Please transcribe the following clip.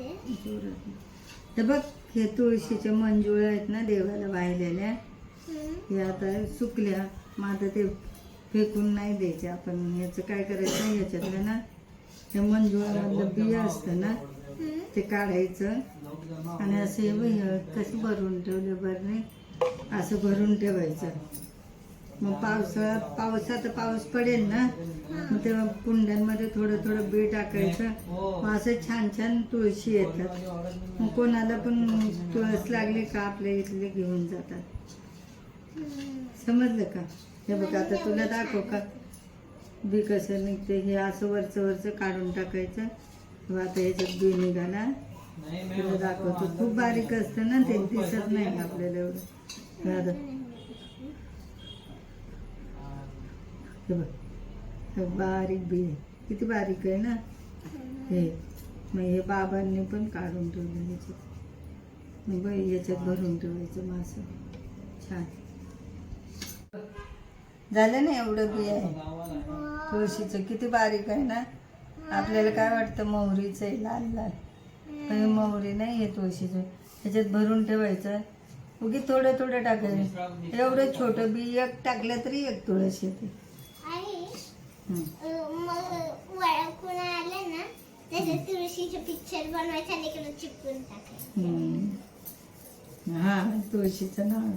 जोरात. हे बघ हे तुळशीचे मंजूळ आहेत ना देवाला वाहिलेल्या. हे आता सुकल्या. मग आता ते फेकून नाही द्यायचे आपण. याचं काय करायचं? ह्याच्यातलं ना हे मंजुळामधलं बिया असतं ना. ते काढायचं. आणि असं हे कसं भरून ठेवलं बरं नाही? असं भरून ठेवायचं. मग पावसाळ्यात पावसात पाऊस पडेल ना? मग तेव्हा कुंड्यांमध्ये थोडं थोडं बी टाकायचं. मग असं छान छान तुळशी येतात. मग कोणाला पण तुळस लागली का आपल्या इथले घेऊन जातात. समजलं का? हे बघ आता तुला दाखव का? बी कसं निघते हे असं वरचं वरचं काढून टाकायचं. आता ह्याच्यात बी निघाला. तुला दाखवतो. खूप बारीक असतं ना ते दिसत नाही आपल्याला एवढं. हे बघ. बारीक बी किती बारीक आहे ना? हे. मग हे बाबांनी पण काढून ठेवलं ह्याच्यात मग बघ याच्यात भरून ठेवायचं मासं. छान. झालं ना एवढं बी आहे? तुळशीचं किती बारीक आहे ना? आपल्याला काय वाटतं मोहरीचं आहे लाल लाल? पण हे मोहरी नाही आहे तुळशीचं. ह्याच्यात भरून ठेवायचं. उगी थोडं थोडं टाकायचं. एवढं छोटं बी एक टाकलं तरी एक तुळस येते. आलं ना त्याचे तुळशीचे पिक्चर बनवायचा आणि इकडे चिपकून टाकायचं. हा तुळशीचं नाव.